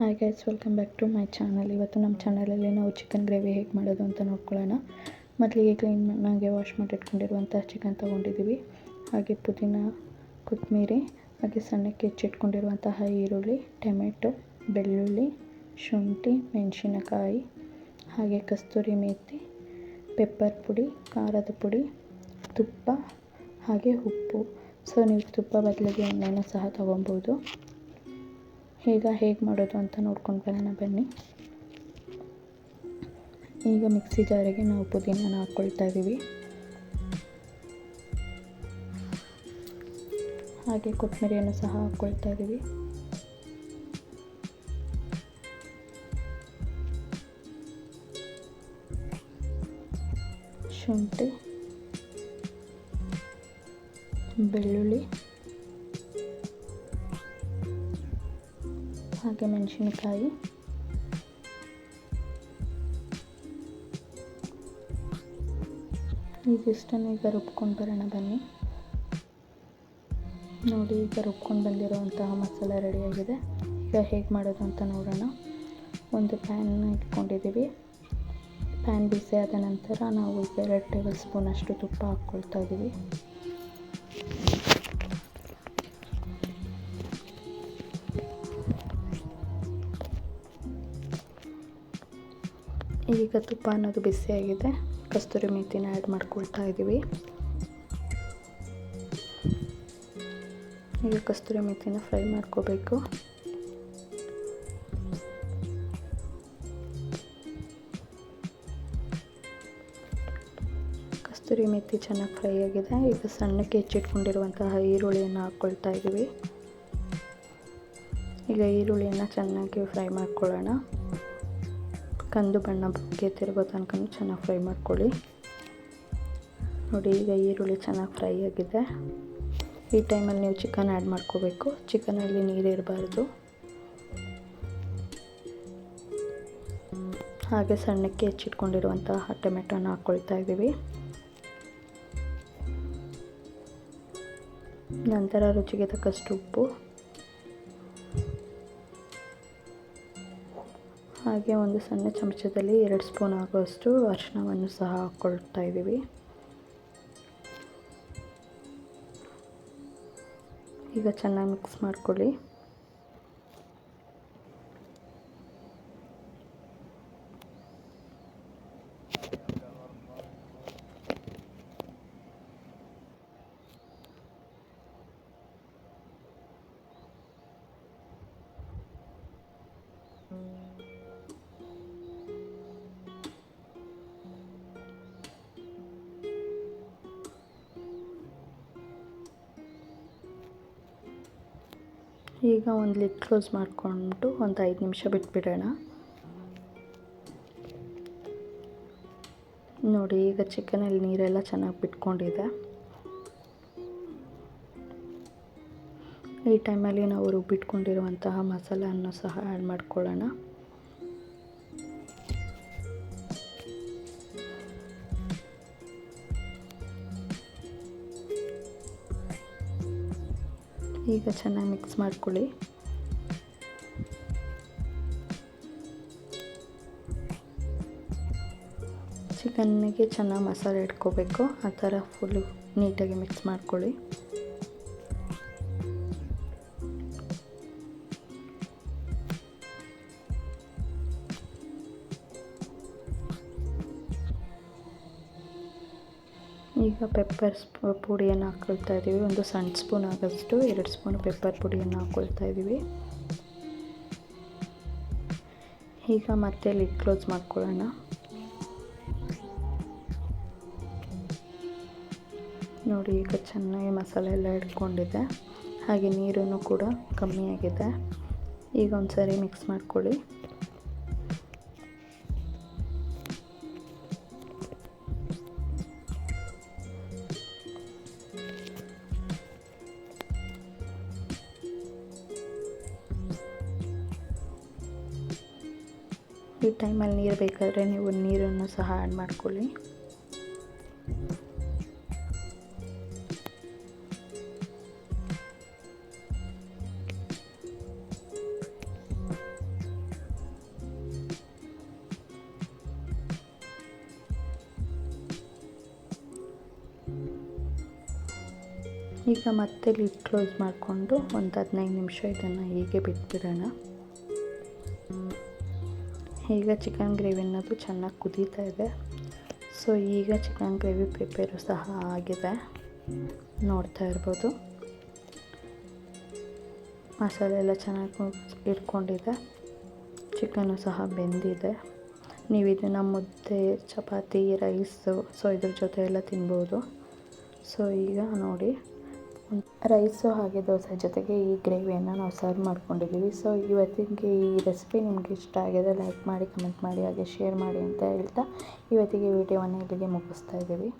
Hi guys welcome back to my channel ಇವತ್ತು ನಮ್ಮ ಚಾನಲಲ್ಲಿ ನಾವು ಚಿಕನ್ ಗ್ರೇವಿ ಹೇಗೆ ಮಾಡೋದು ಅಂತ ನೋಡ್ಕೊಳ್ಳೋಣ. ಮೊದಲಿಗೆ ಕ್ಲೀನ್ ನನಗೆ ವಾಶ್ ಮಾಡಿ ಇಟ್ಕೊಂಡಿರುವಂಥ ಚಿಕನ್ ತೊಗೊಂಡಿದ್ದೀವಿ ಹಾಗೆ ಪುದೀನ ಕೊತ್ತಂಬರಿ ಹಾಗೆ ಸಣ್ಣಕ್ಕೆ ಹೆಚ್ಚಿಟ್ಕೊಂಡಿರುವಂತಹ ಈರುಳ್ಳಿ, ಟೊಮೆಟೊ, ಬೆಳ್ಳುಳ್ಳಿ, ಶುಂಠಿ, ಮೆಣಸಿನಕಾಯಿ, ಹಾಗೆ ಕಸ್ತೂರಿ ಮೇಥಿ ಪೆಪ್ಪರ್ ಪುಡಿ, ಖಾರದ ಪುಡಿ, ತುಪ್ಪ, ಹಾಗೆ ಉಪ್ಪು. ಸೊ ನೀವು ತುಪ್ಪ ಬದಲಿಗೆ ಎಣ್ಣೆನೂ ಸಹ ತೊಗೊಬೋದು ಈಗ ಹೇಗೆ ಮಾಡೋದು ಅಂತ ನೋಡ್ಕೊಂಡು ಬರೋಣ, ಬನ್ನಿ. ಈಗ ಮಿಕ್ಸಿ ಜಾರಿಗೆ ನಾವು ಪುದೀನ ಹಾಕ್ಕೊಳ್ತಾ ಇದ್ದೀವಿ ಹಾಗೆ ಕೊತ್ತಂಬರಿಯನ್ನು ಸಹ ಹಾಕ್ಕೊಳ್ತಾ ಇದ್ದೀವಿ ಶುಂಠಿ, ಬೆಳ್ಳುಳ್ಳಿ ಹಾಗೆ ಮೆಣಸಿನಕಾಯಿ. ಇದಿಷ್ಟನ್ನು ಈಗ ರುಬ್ಕೊಂಡು ಬರೋಣ ಬನ್ನಿ. ನೋಡಿ, ಈಗ ರುಬ್ಕೊಂಡು ಬಂದಿರೋವಂತಹ ಮಸಾಲೆ ರೆಡಿಯಾಗಿದೆ ಈಗ ಹೇಗೆ ಮಾಡೋದು ಅಂತ ನೋಡೋಣ. ಒಂದು ಪ್ಯಾನ್ ಇಟ್ಕೊಂಡಿದ್ದೀವಿ. ಪ್ಯಾನ್ ಬಿಸಿ ಆದ ನಂತರ ನಾವು ಈಗ ಎರಡು ಟೇಬಲ್ ಸ್ಪೂನ್ ಅಷ್ಟು ತುಪ್ಪ ಹಾಕ್ಕೊಳ್ತಾ ಇದ್ದೀವಿ. ಈಗ ತುಪ್ಪ ಅನ್ನೋದು ಬಿಸಿಯಾಗಿದೆ. ಕಸ್ತೂರಿ ಮೇಥಿನ ಆ್ಯಡ್ ಮಾಡ್ಕೊಳ್ತಾ ಇದ್ದೀವಿ ಈಗ ಕಸ್ತೂರಿ ಮೆಥಿನ ಫ್ರೈ ಮಾಡ್ಕೋಬೇಕು. ಕಸ್ತೂರಿ ಮೆಥಿ ಚೆನ್ನಾಗಿ ಫ್ರೈ ಆಗಿದೆ. ಈಗ ಸಣ್ಣಕ್ಕೆ ಹೆಚ್ಚಿಟ್ಕೊಂಡಿರುವಂತಹ ಈರುಳ್ಳಿಯನ್ನು ಹಾಕ್ಕೊಳ್ತಾ ಇದ್ದೀವಿ ಈಗ ಈರುಳ್ಳಿಯನ್ನು ಚೆನ್ನಾಗಿ ಫ್ರೈ ಮಾಡ್ಕೊಳ್ಳೋಣ. ಕಂದು ಬಣ್ಣ ಬಗ್ಗೆ ತಿರುಗೋ ತನಕ ಚೆನ್ನಾಗಿ ಫ್ರೈ ಮಾಡ್ಕೊಳ್ಳಿ. ನೋಡಿ, ಈಗ ಈರುಳ್ಳಿ ಚೆನ್ನಾಗಿ ಫ್ರೈ ಆಗಿದೆ. ಈ ಟೈಮಲ್ಲಿ ನೀವು ಚಿಕನ್ ಆ್ಯಡ್ ಮಾಡ್ಕೋಬೇಕು. ಚಿಕನಲ್ಲಿ ನೀರಿರಬಾರ್ದು ಹಾಗೆ ಸಣ್ಣಕ್ಕೆ ಹೆಚ್ಚಿಟ್ಕೊಂಡಿರುವಂತಹ ಟೊಮೆಟೊನ ಹಾಕ್ಕೊಳ್ತಾ ಇದ್ದೀವಿ. ನಂತರ ರುಚಿಗೆ ತಕ್ಕಷ್ಟು ಉಪ್ಪು. ಹಾಗೆ ಒಂದು ಸಣ್ಣ ಚಮಚದಲ್ಲಿ ಎರಡು ಸ್ಪೂನ್ ಆಗುವಷ್ಟು ಅರಿಶಿನವನ್ನು ಸಹ ಹಾಕ್ಕೊಳ್ತಾ ಇದ್ದೀವಿ. ಈಗ ಚೆನ್ನಾಗಿ ಮಿಕ್ಸ್ ಮಾಡ್ಕೊಳ್ಳಿ. ಈಗ ಒಂದು ಲಿಡ್ ಕ್ಲೋಸ್ ಮಾಡಿಕೊಂಡು ಒಂದು ಐದು ನಿಮಿಷ ಬಿಟ್ಬಿಡೋಣ. ನೋಡಿ, ಈಗ ಚಿಕನಲ್ಲಿ ನೀರೆಲ್ಲ ಚೆನ್ನಾಗಿ ಬಿಟ್ಕೊಂಡಿದೆ. ಈ ಟೈಮಲ್ಲಿ ನಾವು ರುಬ್ಬಿಟ್ಕೊಂಡಿರುವಂತಹ ಮಸಾಲೆಯನ್ನು ಸಹ ಆ್ಯಡ್ ಮಾಡ್ಕೊಳ್ಳೋಣ. ಈಗ ಚೆನ್ನಾಗಿ ಮಿಕ್ಸ್ ಮಾಡ್ಕೊಳ್ಳಿ. ಚಿಕನ್ನಿಗೆ ಚೆನ್ನಾಗಿ ಮಸಾಲೆ ಇಟ್ಕೋಬೇಕು. ಆ ಥರ ಫುಲ್ಲು ನೀಟಾಗಿ ಮಿಕ್ಸ್ ಮಾಡ್ಕೊಳ್ಳಿ. ಈಗ ಪೆಪ್ಪರ್ ಪುಡಿಯನ್ನು ಹಾಕ್ಕೊಳ್ತಾ ಇದ್ದೀವಿ. ಒಂದು ಸಣ್ಣ ಸ್ಪೂನ್ ಆಗೋಷ್ಟು, ಎರಡು ಸ್ಪೂನ್ ಪೆಪ್ಪರ್ ಪುಡಿಯನ್ನು ಹಾಕ್ಕೊಳ್ತಾ ಇದ್ದೀವಿ. ಈಗ ಮತ್ತೆ ಲಿಡ್ ಕ್ಲೋಸ್ ಮಾಡ್ಕೊಳ್ಳೋಣ. ನೋಡಿ, ಈಗ ಚೆನ್ನಾಗಿ ಮಸಾಲೆ ಎಲ್ಲ ಇಟ್ಕೊಂಡಿದೆ ಹಾಗೆ ನೀರೂ ಕೂಡ ಕಮ್ಮಿಯಾಗಿದೆ ಈಗ ಒಂದು ಸರಿ ಮಿಕ್ಸ್ ಮಾಡ್ಕೊಳ್ಳಿ. ಈ ಟೈಮಲ್ಲಿ ನೀರು ಬೇಕಾದರೆ ನೀವು ನೀರನ್ನು ಸಹ ಆ್ಯಡ್ ಮಾಡ್ಕೊಳ್ಳಿ. ಈಗ ಮತ್ತೆ ಲಿಡ್ ಕ್ಲೋಸ್ ಮಾಡಿಕೊಂಡು ಒಂದು ಹದಿನೈದು ನಿಮಿಷ ಇದನ್ನು ಹೀಗೆ ಬಿಟ್ಬಿಡೋಣ. ಈಗ ಚಿಕನ್ ಗ್ರೇವಿ ಅನ್ನೋದು ಚೆನ್ನಾಗಿ ಕುದೀತಾ ಇದೆ. ಸೊ ಈಗ ಚಿಕನ್ ಗ್ರೇವಿ ಪ್ರಿಪೇರು ಸಹ ಆಗಿದೆ. ನೋಡ್ತಾ ಇರ್ಬೋದು. ಮಸಾಲೆ ಎಲ್ಲ ಚೆನ್ನಾಗಿ ಇಟ್ಕೊಂಡಿದೆ ಚಿಕನ್ನು ಸಹ ಬೆಂದಿದೆ. ನೀವು ಇದನ್ನು ಮುದ್ದೆ, ಚಪಾತಿ ರೈಸು ಸೊ ಇದ್ರ ಜೊತೆ ಎಲ್ಲ ತಿನ್ಬೋದು. ಸೊ ಈಗ ನೋಡಿ. ರೈಸು ಹಾಗೆ ದೋಸೆ ಜೊತೆಗೆ ಈ ಗ್ರೇವಿಯನ್ನು ನಾವು ಸರ್ವ್ ಮಾಡ್ಕೊಂಡಿದ್ದೀವಿ. ಸೊ ಇವತ್ತಿಗೆ ಈ ರೆಸಿಪಿ ನಿಮಗೆ ಇಷ್ಟ ಆಗಿದೆ ಲೈಕ್ ಮಾಡಿ ಕಮೆಂಟ್ ಮಾಡಿ, ಹಾಗೆ ಶೇರ್ ಮಾಡಿ ಅಂತ ಹೇಳ್ತಾ ಇವತ್ತಿಗೆ ವಿಡಿಯೋವನ್ನು ಇಲ್ಲಿಗೆ ಮುಗಿಸ್ತಾ ಇದ್ದೀವಿ.